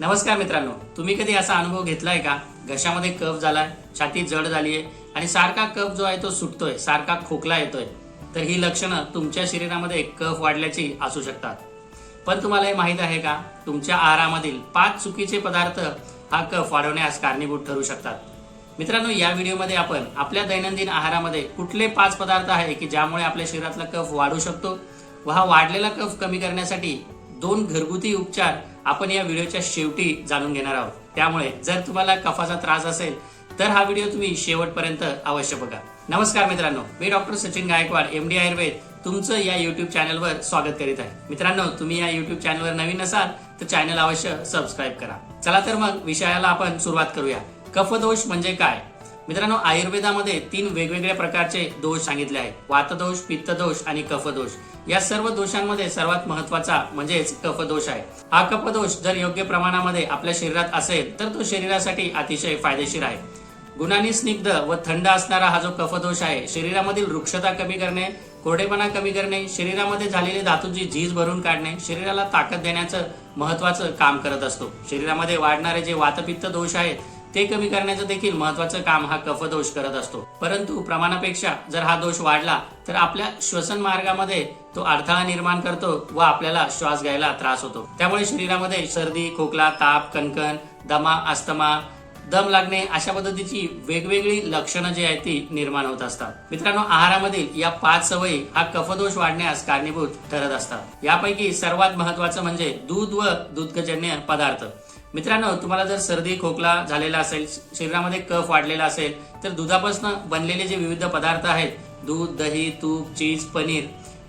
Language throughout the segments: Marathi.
नमस्कार मित्रांनो तुम्ही कधी असा अनुभव घेतलाय का? घशामध्ये कफ झालाय छाती जड झाली आहे आणि सारखा कफ जो आहे तो सुटतोय सारखा खोकला येतोय. तर ही लक्षणं तुमच्या शरीरामध्ये कफ वाढल्याची असू शकतात. पण तुम्हाला हे माहीत आहे का? तुमच्या आहारामधील पाच चुकीचे पदार्थ हा कफ वाढवण्यास कारणीभूत ठरू शकतात. मित्रांनो या व्हिडिओमध्ये आपण आपल्या दैनंदिन आहारामध्ये कुठले पाच पदार्थ आहे की ज्यामुळे आपल्या शरीरातला कफ वाढू शकतो व हा वाढलेला कफ कमी करण्यासाठी दोन घरगुती उपचार आपण या व्हिडिओच्या शेवटी जाणून घेणार आहोत. त्यामुळे जर तुम्हाला कफाचा त्रास असेल तर हा व्हिडिओ तुम्ही शेवटपर्यंत अवश्य बघा. नमस्कार मित्रांनो मी doctor Sachin Gaikwad M D Ayurveda तुमचं या युट्यूब चॅनलवर स्वागत करीत आहे. मित्रांनो तुम्ही या युट्यूब चॅनलवर नवीन असाल तर चॅनल अवश्य सबस्क्राईब करा. चला तर मग विषयाला आपण सुरुवात करूया. कफदोष म्हणजे काय? मित्रांनो आयुर्वेदामध्ये तीन वेगवेगळ्या प्रकारचे दोष सांगितले आहेत. वातदोष पित्तदोष आणि कफदोष. या सर्व दोषांमध्ये सर्वात महत्त्वाचा म्हणजेच कफदोष आहे. हा कफदोष जर योग्य प्रमाणामध्ये आपल्या शरीरात असेल तर तो शरीरासाठी अतिशय फायदेशीर आहे. गुणांनी स्निग्ध व थंड असणारा हा जो कफदोष आहे शरीरामधील वृक्षता कमी करणे कोरडेपणा कमी करणे शरीरामध्ये झालेली धातूची झीज भरून काढणे शरीराला ताकद देण्याचं महत्वाचं काम करत असतो. शरीरामध्ये वाढणारे जे वातपित्त दोष आहेत ते कमी करण्याचं देखील महत्वाचं काम हा कफदोष करत असतो. परंतु प्रमाणापेक्षा जर हा दोष वाढला तर आपल्या श्वसन मार्गामध्ये तो अडथळा निर्माण करतो व आपल्याला श्वास घ्यायला त्रास होतो. त्यामुळे शरीरामध्ये सर्दी खोकला ताप कणकण दमा अस्थमा दम लागणे अशा पद्धतीची वेगवेगळी लक्षणं जी आहेत ती निर्माण होत असतात. मित्रांनो आहारामधील या पाच सवयी हा कफदोष वाढण्यास कारणीभूत ठरत असतात. यापैकी सर्वात महत्वाचं म्हणजे दूध व दुग्धजन्य पदार्थ. मित्रांनो तुम्हाला जर सर्दी खोकला झालेला असेल शरीरामध्ये कफ वाढलेला असेल तर दुधापासून बनलेले जे विविध पदार्थ आहेत दूध दही तूप चीज पनीर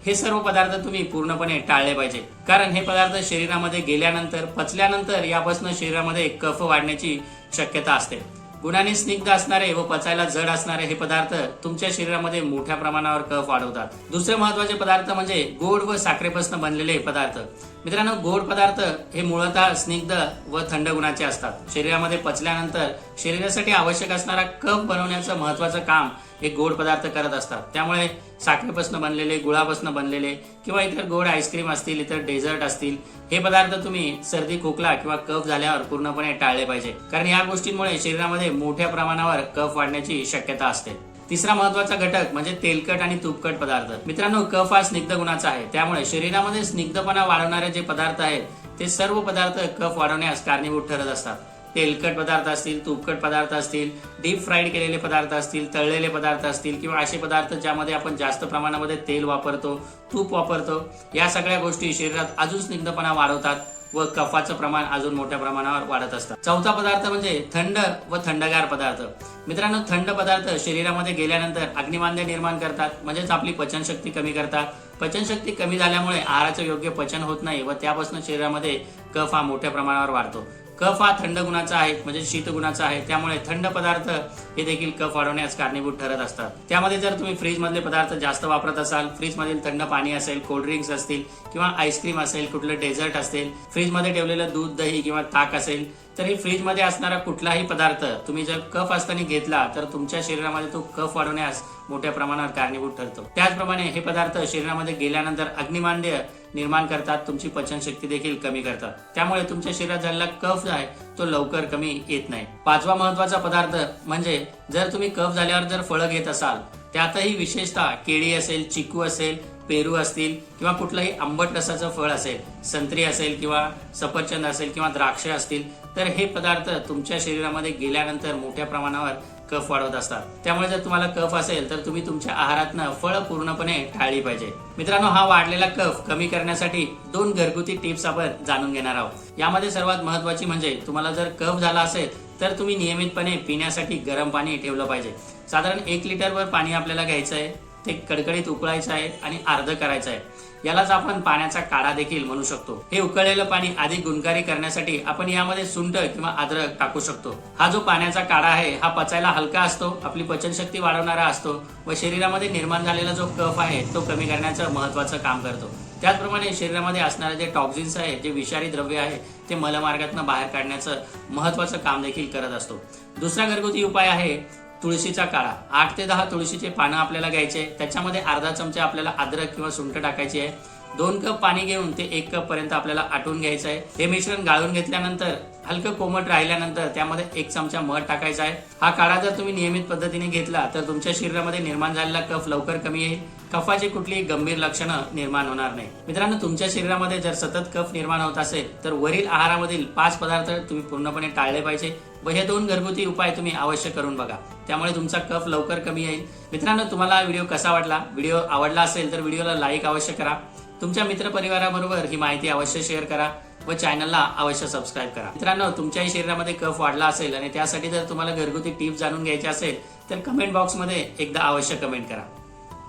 हे सर्व पदार्थ तुम्ही पूर्णपणे टाळले पाहिजे. कारण हे पदार्थ शरीरामध्ये गेल्यानंतर पचल्यानंतर यापासून शरीरामध्ये कफ वाढण्याची शक्यता असते. गुणाने स्निग्ध असणारे व पचायला जड असणारे हे पदार्थ तुमच्या शरीरामध्ये मोठ्या प्रमाणावर कफ वाढवतात. दुसरे महत्त्वाचे पदार्थ म्हणजे गोड व साखरेपासून बनलेले पदार्थ. मित्रांनो गोड पदार्थ हे मूळतः स्निग्ध व थंड गुणाचे असतात. शरीरामध्ये पचल्यानंतर शरीरासाठी आवश्यक असणारा कफ बनवण्याचं महत्वाचं काम हे गोड पदार्थ करत असतात. त्यामुळे साखरेपासून बनलेले गुळापासून बनलेले किंवा इतर गोड आईस्क्रीम असतील इतर डेझर्ट असतील हे पदार्थ तुम्ही सर्दी खोकला किंवा कफ झाल्यावर पूर्णपणे टाळले पाहिजे. कारण या गोष्टींमुळे शरीरामध्ये मोठ्या प्रमाणावर कफ वाढण्याची शक्यता असते. तिसरा महत्त्वाचा घटक म्हणजे तेलकट आणि तुपकट पदार्थ. मित्रांनो कफ हा स्निग्ध गुणाचा आहे. त्यामुळे शरीरामध्ये स्निग्धपणा वाढवणारे जे पदार्थ आहेत ते सर्व पदार्थ कफ वाढवण्यास कारणीभूत ठरत असतात. तेलकट पदार्थ असतील तुपकट पदार्थ असतील डीप फ्राईड केलेले पदार्थ असतील तळलेले पदार्थ असतील किंवा असे पदार्थ ज्यामध्ये आपण जास्त प्रमाणामध्ये तेल वापरतो तूप वापरतो या सगळ्या गोष्टी शरीरात अजून स्निग्धपणा वाढवतात व कफाचं प्रमाण अजून मोठ्या प्रमाणावर वाढत असतात चौथा पदार्थ म्हणजे थंड व थंडगार पदार्थ. मित्रांनो थंड पदार्थ शरीरामध्ये गेल्यानंतर अग्निमान्य निर्माण करतात म्हणजेच आपली पचनशक्ती कमी करतात. पचनशक्ती कमी झाल्यामुळे आहाराचं योग्य पचन होत नाही व त्यापासून शरीरामध्ये कफ हा मोठ्या प्रमाणावर वाढतो. कफ हा थंड गुणाचा आहे म्हणजे शीत गुणाचा आहे त्यामुळे थंड पदार्थ हे देखील कफ वाढवण्यास कारणीभूत ठरत असतात. त्यामध्ये जर तुम्ही फ्रीज मधले पदार्थ जास्त वापरत असाल फ्रीज मधील थंड पाणी असेल कोल्ड ड्रिंक्स असतील किंवा आईस्क्रीम असेल कुठलं डेझर्ट असेल फ्रीजमध्ये ठेवलेलं दूध दही किंवा ताक असेल तरी फ्रीजमध्ये फ्रीजमध्ये असणारा कुठलाही पदार्थ तुम्ही जर कफ असताना घेतला तर तुमच्या शरीरामध्ये तो कफ वाढवण्यास मोठ्या प्रमाणावर कारणीभूत ठरतो. त्याचप्रमाणे हे पदार्थ शरीरामध्ये गेल्यानंतर अग्निमांड्य निर्माण करतात तुमची पचनशक्ती देखील कमी करतात. त्यामुळे तुमच्या शरीरात झालेला कफ आहे तो लवकर कमी येत नाही. पाचवा महत्त्वाचा पदार्थ म्हणजे जर तुम्ही कफ झाल्यावर जर फळं घेत असाल त्यातही विशेषतः केळी असेल चिकू असेल पेरू असतील किंवा कुठलंही आंबट रसाचं फळ असेल संत्री असेल किंवा सफरचंद असेल किंवा द्राक्ष असतील तर हे पदार्थ तुमच्या शरीरामध्ये गेल्यानंतर मोठ्या प्रमाणावर कफ वाढवत असतात. त्यामुळे जर तुम्हाला कफ असेल तर तुम्ही तुमच्या आहारातनं फळ पूर्णपणे टाळली पाहिजे. मित्रांनो हा वाढलेला कफ कमी करण्यासाठी दोन घरगुती टिप्स आपण जाणून घेणार आहोत. यामध्ये सर्वात महत्वाची म्हणजे तुम्हाला जर कफ झाला असेल तर तुम्ही नियमितपणे पिण्यासाठी गरम पाणी ठेवलं पाहिजे. साधारण एक लिटरवर पाणी आपल्याला घ्यायचं आहे. ते कडकडीत उकळायचं आहे आणि अर्ध करायचं आहे. यालाच आपण पाण्याचा काढा देखील म्हणू शकतो. हे उकळलेलं पाणी अधिक गुणकारी करण्यासाठी आपण यामध्ये सुंठ किंवा अद्रक टाकू शकतो. हा जो पाण्याचा काढा आहे हा पचायला हलका असतो आपली पचनशक्ती वाढवणारा असतो व शरीरामध्ये निर्माण झालेला जो कफ आहे तो कमी करण्याचं महत्वाचं काम करतो. त्याचप्रमाणे शरीरामध्ये असणारे जे टॉक्झिन्स आहे जे विषारी द्रव्य आहे ते मलमार्गातून बाहेर काढण्याचं महत्वाचं काम देखील करत असतो. दुसरा घरगुती उपाय आहे तुळशीचा काळा आठ ते दहा तुळशीचे पानं आपल्याला घ्यायचे. त्याच्यामध्ये अर्धा चमचा आपल्याला अद्रक किंवा सुंठ टाकायची आहे. दोन कप पाणी घेऊन ते एक कप पर्यंत आपल्याला आटून घ्यायचं आहे. हे मिश्रण गाळून घेतल्यानंतर हलकं कोमट राहिल्यानंतर त्यामध्ये एक चमचा मध टाकायचा आहे. हा काढा जर तुम्ही नियमित पद्धतीने घेतला तर तुमच्या शरीरामध्ये निर्माण झालेला कफ लवकर कमी येईल. कफाची कुठलीही गंभीर लक्षणं निर्माण होणार नाही. मित्रांनो तुमच्या शरीरामध्ये जर सतत कफ निर्माण होत असेल तर वरील आहारामधील पाच पदार्थ तुम्ही पूर्णपणे टाळले पाहिजे. व हे दोन घरगुती उपाय तुम्ही अवश्य करून बघा. त्यामुळे तुमचा कफ लवकर कमी येईल. मित्रांनो तुम्हाला व्हिडिओ कसा वाटला? व्हिडिओ आवडला असेल तर व्हिडिओला लाईक अवश्य करा. तुमच्या मित्रपरिवाराबरोबर ही माहिती अवश्य शेअर करा व चॅनलला अवश्य सबस्क्राईब करा. मित्रांनो तुमच्याही शरीरामध्ये कफ वाढला असेल आणि त्यासाठी जर तुम्हाला घरगुती टिप्स जाणून घ्यायचे असेल तर कमेंट बॉक्समध्ये एकदा अवश्य कमेंट करा.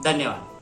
धन्यवाद.